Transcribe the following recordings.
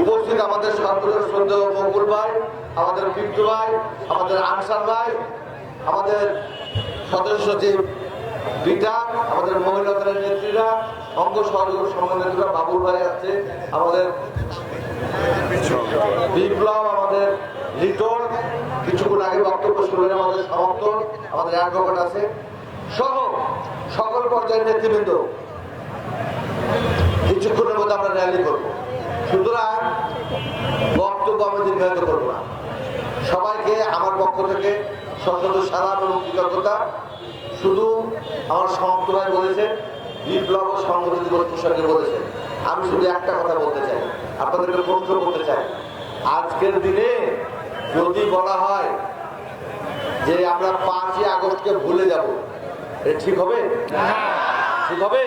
উপস্থিত আমাদের সর্বদর শ্রদ্ধেয় মকুল ভাই, আমাদের পিন্টু ভাই, আমাদের আনসার ভাই, আমাদের সদস্য সচিব বিটা আমাদের মহিলা দলের নেত্রীরা, অঙ্গ সহযোগ সংঘ নেত্রীরা, বাবুল ভাই আছে, আমাদের বিপ্লব, আমাদের লিটন কিছুক্ষণ আগে বক্তব্য শুনলেন আমাদের সমর্থন আমাদের অ্যাডভোকেট আছে। সহ সকল পর্যায়ের নেতৃবৃন্দ কিছুক্ষণের মধ্যে আমরা র্যালি করব। সুতরাং বক্তব্য আমি দীর্ঘায়িত করব না। সবাইকে আমার পক্ষ থেকে সশস্ত্র সালাম এবং কৃতজ্ঞতা। শুধু আমার সমাপ্ত ভাই বলেছেন বিপ্লব ও প্রসঙ্গে বলেছেন আমি শুধু একটা কথা বলতে চাই আপনাদেরকে প্রশ্ন করতে চাই। আজকের দিনে যদি বলা হয় যে আমরা পাঁচই আগস্টকে ভুলে যাব এটা ঠিক হবে? ঠিক হবে?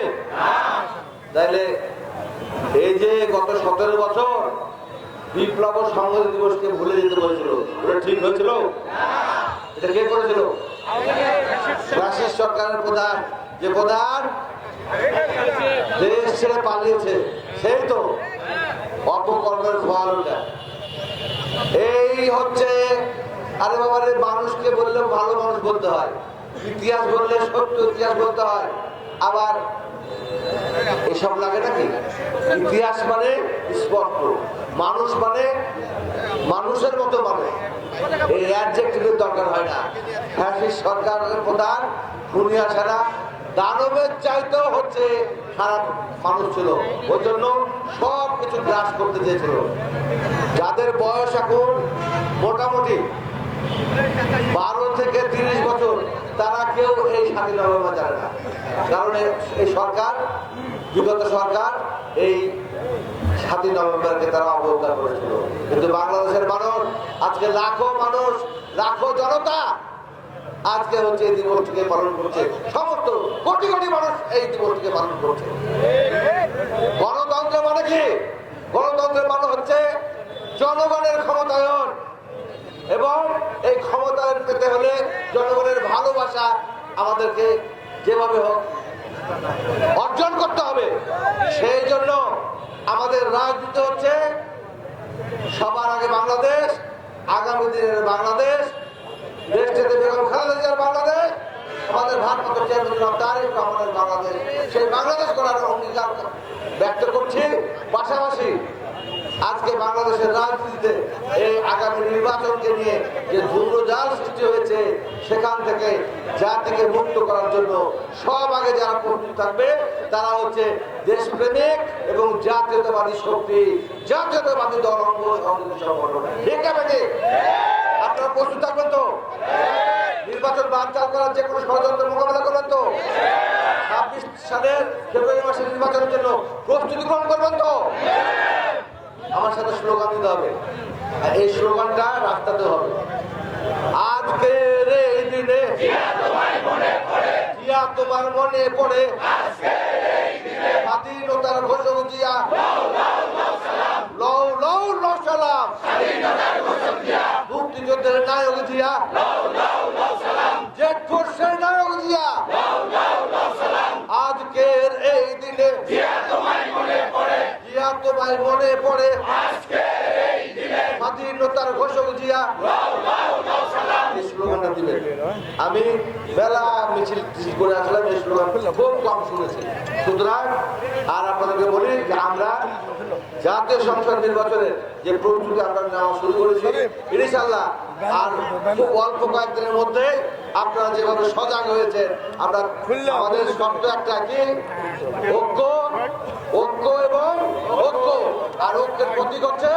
তাহলে এই যে গত সতেরো বছর বিপ্লব সংগঠন দিবসকে ভুলে যেতে বলেছিল, ওটা ঠিক হয়েছিল? এটা কে করেছিল? সরকারের প্রধান। যে প্রধান? দেশ ছেড়ে পালিয়েছে, সেই তো অপকর্মের ফল এই হচ্ছে, আরে বাবা মানুষকে বললে ভালো মানুষ বলতে হয়। ইতিহাস বললে সত্য ইতিহাস বলতে হয়। আবার এসব লাগে নাকি? ইতিহাস মানে স্পষ্ট মানুষ মানে মানুষের মতো মানে। অ্যাডজেক্টিভের দরকার হয় না। প্রধান দানবের চাইতেও হচ্ছে খারাপ মানুষ ছিল। ওই জন্য সব কিছু করতে চেয়েছিল। যাদের বয়স এখন মোটামুটি বারো থেকে তিরিশ বছর তারা কেউ এই স্বাধীন নভেম্বর জানে না। কারণ এই সরকার বিগত সরকার এই সাতই নভেম্বরকে তারা অবজ্ঞা করেছিল। কিন্তু বাংলাদেশের মানুষ, আজকে লাখো মানুষ, লাখো জনতা আজকে হচ্ছে এই দিবসটিকে পালন করছে। সমস্ত কোটি কোটি মানুষ এই দিবসটিকে পালন করছে। গণতন্ত্র মানে কি? গণতন্ত্রের মানে হচ্ছে জনগণের ক্ষমতায়ন। এবং এই ক্ষমতায়ন পেতে হলে জনগণের ভালোবাসা আমাদেরকে যেভাবে হোক অর্জন করতে হবে। সেই জন্য আমাদের রাজনীতি হচ্ছে সবার আগে বাংলাদেশ, আগামী দিনের বাংলাদেশ দেশটাতে বেগম খালেদা বাংলাদেশ, আমাদের ভারপ্রাপ্ত চেয়ারম্যান তারিক রহমানের বাংলাদেশ। সেই বাংলাদেশ করার অঙ্গীকার ব্যক্ত করছি। পাশাপাশি আজকে বাংলাদেশের রাজনীতিতে এই আগামী নির্বাচনকে নিয়ে যে ধূম্রজাল সৃষ্টি হয়েছে সেখান থেকে জাতিকে মুক্ত করার জন্য সব আগে যারা প্রস্তুত থাকবে, তারা হচ্ছে দেশপ্রেমিক এবং জাতীয়তাবাদী শক্তি, জাতীয়তাবাদী দল সংগঠন? আপনারা প্রস্তুত থাকবেন তো? নির্বাচন বানচাল করার যে কোনো ষড়যন্ত্র মোকাবেলা করবেন তো? ছাব্বিশ সালের ফেব্রুয়ারি মাসের নির্বাচনের জন্য প্রস্তুতি গ্রহণ করবেন তো? আমার সাথে স্লোগান দিতে হবে। এই স্লোগানটা রাস্তাতে হবে আজকের এই দিনে জিয়া তোমার মনে পড়ে। স্বাধীনতার ঘোষক জিয়া লও লও লও সালাম। মুক্তিযুদ্ধের নায়ক জিয়া জেট ফোর্সের নায়ক জিয়া আজকের এই দিনে জিয়া তোমায় মনে পড়ে। স্বাধীনতার ঘোষক জিয়া। স্লোগানটা দিবেন আমি বেলা মিছিল করে আসলাম, এই স্লোগান খুব কম শুনেছি। সুতরাং, আর আপনাদেরকে বলি যে আমরা জাতীয় সংসদ নির্বাচনের যে প্রস্তুতি আমরা নেওয়া শুরু করেছি ইনশাল্লাহ আর খুব অল্প কয়েকদিনের মধ্যে আপনারা যেভাবে সজাগ হয়েছে আমরা আমাদের শব্দ একটা কি? ঐক্য ঐক্য এবং ঐক্য। আর ঐক্যের প্রতীক হচ্ছে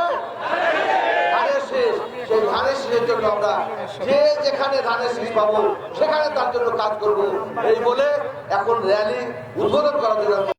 ধানের আমরা যেখানে ধানের সেখানে তার জন্য কাজ করব। এই বলে এখন র্যালি উদ্বোধন করার জন্য